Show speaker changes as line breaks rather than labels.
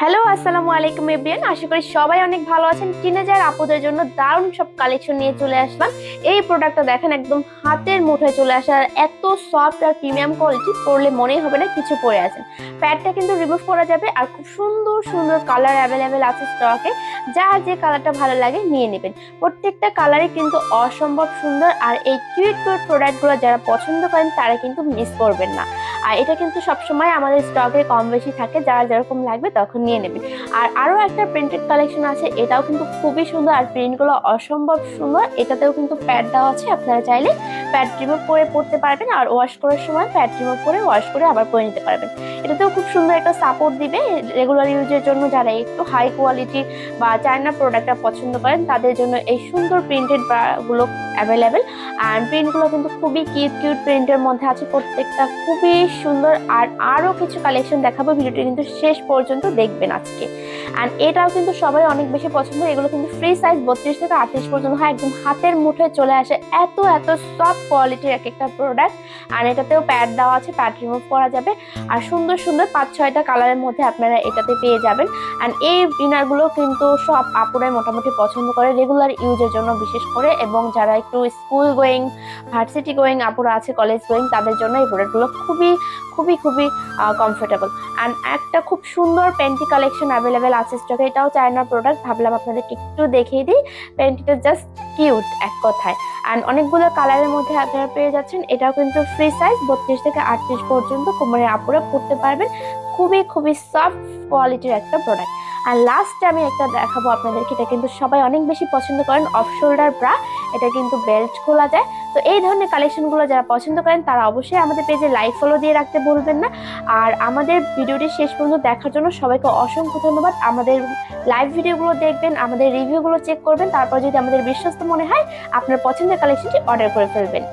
Hello আসসালামু আলাইকুম everyone আশা করি সবাই অনেক ভালো আছেন। টিনেজার আপুদের জন্য দারুণ সব কালেকশন নিয়ে চলে আসলাম। এই প্রোডাক্টটা দেখেন একদম হাতের মুঠে চলে আসে আর এত সফট আর প্রিমিয়াম কোয়ালিটি পরলে মনেই হবে না কিছু পরে আছেন। প্যাডটা কিন্তু রিমুভ করা যাবে আর খুব সুন্দর সুন্দর কালার অ্যাভেলেবেল আছে স্টকে যার যে কালারটা ভালো লাগে নিয়ে নেবেন। প্রত্যেকটা কালারই কিন্তু অসম্ভব সুন্দর আর এই কিউট কিউট প্রোডাক্টগুলো যারা পছন্দ করেন, তারা কিন্তু মিস করবেন না। আর এটা কিন্তু সবসময় আমাদের স্টকে কম বেশি থাকে, যারা যেরকম লাগবে তখন নিয়ে নেবেন আর আরও একটা প্রিন্টেড কালেকশন আছে, এটাও কিন্তু খুবই সুন্দর। আর প্রিন্টগুলো অসম্ভব সুন্দর, এটাতেও কিন্তু প্যাড দেওয়া আছে, আপনারা চাইলে প্যাড রিমুভ করে পড়তে পারবেন আর ওয়াশ করার সময় প্যাড রিমুভ করে ওয়াশ করে আবার পরে নিতে পারবেন। এটাতেও খুব সুন্দর একটা সাপোর্ট দিবে। রেগুলার ইউজের জন্য যারা একটু হাই কোয়ালিটি বা চায়না প্রোডাক্টটা পছন্দ করেন, তাদের জন্য এই সুন্দর প্রিন্টেডগুলো অ্যাভেলেবেল আর প্রিন্টগুলো কিন্তু খুবই কিউট কিউট প্রিন্টের মধ্যে আছে। প্রত্যেকটা খুবই সুন্দর। আর আরও কিছু কালেকশন দেখাবো। ভিডিওটি কিন্তু শেষ পর্যন্ত দেখবেন আজকে। অ্যান্ড এটাও কিন্তু সবাই অনেক বেশি পছন্দ। এগুলো কিন্তু ফ্রি সাইজ বত্রিশ থেকে আটত্রিশ পর্যন্ত হয়। একদম হাতের মুঠোয় চলে আসে এত এত সফট কোয়ালিটির এক একটা প্রোডাক্ট আর এটাতেও প্যাড দেওয়া আছে প্যাড রিমুভ করা যাবে। আর সুন্দর সুন্দর পাঁচ, ছয়টা কালারের মধ্যে আপনারা এটাতে পেয়ে যাবেন। অ্যান্ড এই ইনারগুলো কিন্তু সব আপুরাই মোটামুটি পছন্দ করে রেগুলার ইউজের জন্য বিশেষ করে। এবং যারা একটু স্কুল গোয়িং ভার্সিটি গোয়িং আপুরা আছে কলেজ গোয়িং তাদের জন্য এই প্রোডাক্টগুলো খুবই খুবই খুবই কমফোর্টেবল অ্যান্ড একটা খুব সুন্দর প্যান্টি কালেকশন অ্যাভেলেবেল আছে স্টকে এটাও চায়নার প্রোডাক্ট ভাবলাম আপনাদেরকে একটু দেখিয়ে দিই। প্যান্টটা জাস্ট কিউট এক কথায়। আর অনেকগুলো কালারের মধ্যে আপনারা পেয়ে যাচ্ছেন। এটাও কিন্তু ফ্রি সাইজ বত্রিশ থেকে আটত্রিশ পর্যন্ত কোমরের আপুরা পরতে পারবেন। খুবই খুবই সফট কোয়ালিটির একটা প্রোডাক্ট আর লাস্টে আমি একটা দেখাবো আপনাদেরকে, এটা কিন্তু সবাই অনেক বেশি পছন্দ করেন অফ শোল্ডার ব্রা এটা কিন্তু বেল্ট খোলা যায়। তো এই ধরনের কালেকশনগুলো যারা পছন্দ করেন, তারা অবশ্যই আমাদের পেজে লাইক ফলো দিয়ে রাখতে ভুলবেন না। আর আমাদের ভিডিওটি শেষ পর্যন্ত দেখার জন্য সবাইকে অসংখ্য ধন্যবাদ। আমাদের লাইভ ভিডিওগুলো দেখবেন, আমাদের রিভিউগুলো চেক করবেন, তারপর যদি আমাদের বিশ্বস্ত মনে হয়, আপনার পছন্দের কালেকশনটি অর্ডার করে ফেলবেন।